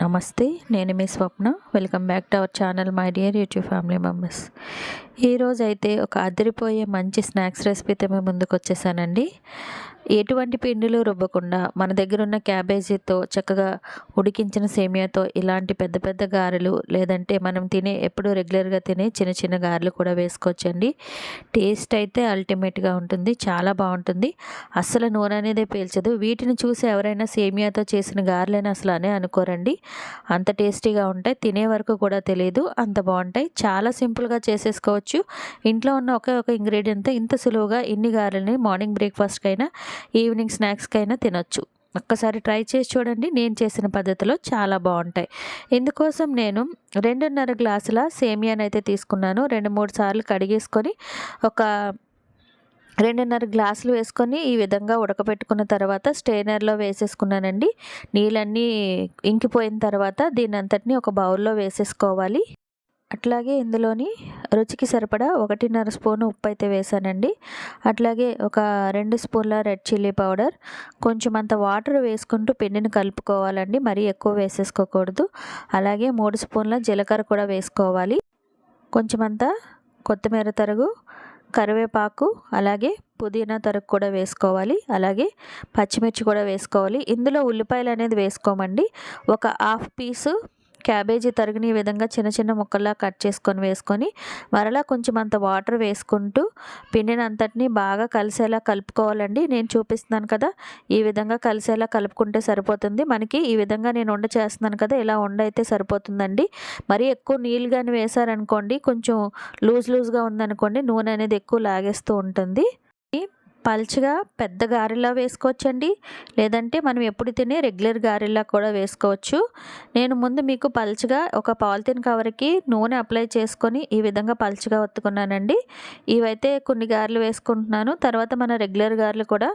నమస్తే నేను మీ Swapna. Welcome back to our channel my dear YouTube family members. ఈరోజైతే ఒక అదిరిపోయే మంచి స్నాక్స్ రెసిపీతో మేము ముందుకు వచ్చేసానండి ఎటువంటి పిండిలు రుబ్బకుండా మన దగ్గర ఉన్న క్యాబేజీతో చక్కగా ఉడికించిన సేమియాతో ఇలాంటి పెద్ద పెద్ద గారెలు లేదంటే మనం తినే ఎప్పుడు రెగ్యులర్గా తినే చిన్న చిన్న గారెలు కూడా వేసుకోవచ్చండి. టేస్ట్ అయితే అల్టిమేట్గా ఉంటుంది చాలా బాగుంటుంది. అస్సలు నూనె అనేది పీల్చదు. వీటిని చూసి ఎవరైనా సేమియాతో చేసిన గారెలని అసలు అనే అనుకోరండి. అంత టేస్టీగా ఉంటాయి తినే వరకు కూడా తెలియదు అంత బాగుంటాయి. చాలా సింపుల్గా చేసేసుకోవచ్చు. ఇంట్లో ఉన్న ఒకే ఒక ఇంగ్రీడియంట్తో ఇంత సులువుగా ఇన్ని గారెలని మార్నింగ్ బ్రేక్ఫాస్ట్కైనా ఈవినింగ్ స్నాక్స్కైనా తినొచ్చు. ఒక్కసారి ట్రై చేసి చూడండి. నేను చేసిన పద్ధతిలో చాలా బాగుంటాయి. ఇందుకోసం నేను రెండున్నర గ్లాసుల సేమియాని అయితే తీసుకున్నాను. రెండు మూడు సార్లు కడిగేసుకొని ఒక రెండున్నర గ్లాసులు వేసుకొని ఈ విధంగా ఉడకబెట్టుకున్న తర్వాత స్టెయినర్లో వేసేసుకున్నానండి. నీళ్ళన్నీ ఇంకిపోయిన తర్వాత దీని అంతటిని ఒక బౌల్లో వేసేసుకోవాలి. అట్లాగే ఇందులోని రుచికి సరిపడా ఒకటిన్నర స్పూన్ ఉప్పు అయితే వేసానండి. అట్లాగే ఒక రెండు స్పూన్ల రెడ్ చిల్లీ పౌడర్ కొంచెం అంత వాటర్ వేసుకుంటూ పిండిని కలుపుకోవాలండి. మరీ ఎక్కువ వేసేసుకోకూడదు. అలాగే మూడు స్పూన్ల జీలకర్ర కూడా వేసుకోవాలి. కొంచెం కొత్తిమీర తరుగు కరివేపాకు అలాగే పుదీనా తరుగు కూడా వేసుకోవాలి. అలాగే పచ్చిమిర్చి కూడా వేసుకోవాలి. ఇందులో ఉల్లిపాయలు అనేది వేసుకోమండి. ఒక హాఫ్ పీసు క్యాబేజీ తరుగుని ఈ విధంగా చిన్న చిన్న ముక్కల్లా కట్ చేసుకొని వేసుకొని మరలా కొంచెం అంత వాటర్ వేసుకుంటూ పిండినంతటిని బాగా కలిసేలా కలుపుకోవాలండి. నేను చూపిస్తున్నాను కదా ఈ విధంగా కలిసేలా కలుపుకుంటే సరిపోతుంది. మనకి ఈ విధంగా నేను వండ చేస్తున్నాను కదా ఇలా వండ అయితే సరిపోతుందండి. మరీ ఎక్కువ నీళ్ళు కానీ వేసారనుకోండి కొంచెం లూజ్ లూజ్గా ఉందనుకోండి నూనె అనేది ఎక్కువ లాగేస్తూ ఉంటుంది. పల్చగా పెద్ద గారెలా వేసుకోవచ్చండి. లేదంటే మనం ఎప్పుడు తినే రెగ్యులర్ గారెలా కూడా వేసుకోవచ్చు. నేను ముందు మీకు పల్చగా ఒక పాలిథిన్ కవర్కి నూనె అప్లై చేసుకొని ఈ విధంగా పల్చగా ఒత్తుకున్నానండి. ఇవైతే కొన్ని గారెలు వేసుకుంటున్నాను. తర్వాత మన రెగ్యులర్ గారెలు కూడా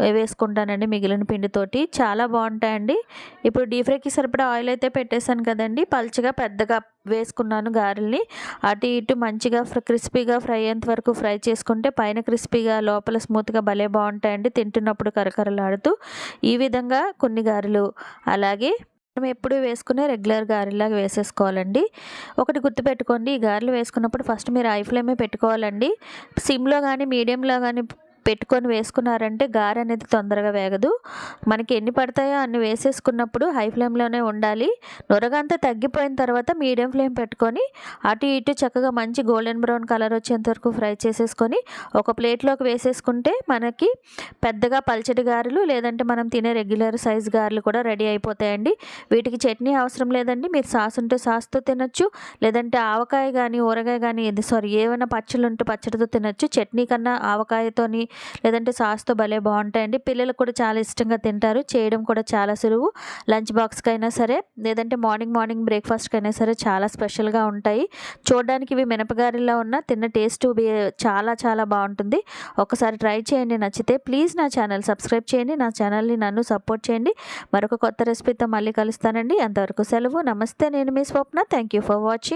వేసుకుంటానండి మిగిలిన పిండితోటి. చాలా బాగుంటాయండి. ఇప్పుడు డీప్ ఫ్రైకి సరిపడా ఆయిల్ అయితే పెట్టేశాను కదండి. పల్చగా పెద్దగా వేసుకున్నాను గారెల్ని. అటు ఇటు మంచిగా క్రిస్పీగా ఫ్రై అయ్యేంత వరకు ఫ్రై చేసుకుంటే పైన క్రిస్పీగా లోపల స్మూత్గా భలే బాగుంటాయండి తింటున్నప్పుడు కరకరలాడుతూ. ఈ విధంగా కొన్ని గారెలు. అలాగే మనం ఎప్పుడు వేసుకునే రెగ్యులర్ గారెలాగా వేసేసుకోవాలండి. ఒకటి గుర్తుపెట్టుకోండి ఈ గారెలు వేసుకున్నప్పుడు ఫస్ట్ మీరు ఐ ఫ్లేమే పెట్టుకోవాలండి. సిమ్లో కానీ మీడియంలో కానీ పెట్టుకొని వేసుకున్నారంటే గారె అనేది తొందరగా వేగదు. మనకి ఎన్ని పడతాయో అన్ని వేసేసుకున్నప్పుడు హై ఫ్లేమ్లోనే ఉండాలి. నొరగంతా తగ్గిపోయిన తర్వాత మీడియం ఫ్లేమ్ పెట్టుకొని అటు ఇటు చక్కగా మంచి గోల్డెన్ బ్రౌన్ కలర్ వచ్చేంత వరకు ఫ్రై చేసేసుకొని ఒక ప్లేట్లోకి వేసేసుకుంటే మనకి పెద్దగా పల్చటి గారెలు లేదంటే మనం తినే రెగ్యులర్ సైజ్ గారెలు కూడా రెడీ అయిపోతాయండి. వీటికి చట్నీ అవసరం లేదండి. మీరు సాస్ ఉంటే సాస్తో తినొచ్చు లేదంటే ఆవకాయ కానీ ఊరగాయ కానీ సారీ ఏమైనా పచ్చళ్ళు ఉంటే పచ్చడితో తినచ్చు. చట్నీ కన్నా ఆవకాయతోని లేదంటే సాస్తో భలే బాగుంటాయండి. పిల్లలు కూడా చాలా ఇష్టంగా తింటారు. చేయడం కూడా చాలా సులువు. లంచ్ బాక్స్కి అయినా సరే లేదంటే మార్నింగ్ మార్నింగ్ బ్రేక్ఫాస్ట్కి అయినా సరే చాలా స్పెషల్గా ఉంటాయి. చూడడానికి ఇవి మినపగారిలా ఉన్న తిన్న టేస్ట్ చాలా చాలా బాగుంటుంది. ఒకసారి ట్రై చేయండి నచ్చితే ప్లీజ్ నా ఛానల్ సబ్స్క్రైబ్ చేయండి నా ఛానల్ని నన్ను సపోర్ట్ చేయండి. మరొక కొత్త రెసిపీతో మళ్ళీ కలుస్తానండి. అంతవరకు సెలవు. నమస్తే నేను మీ Swapna. Thank you for watching.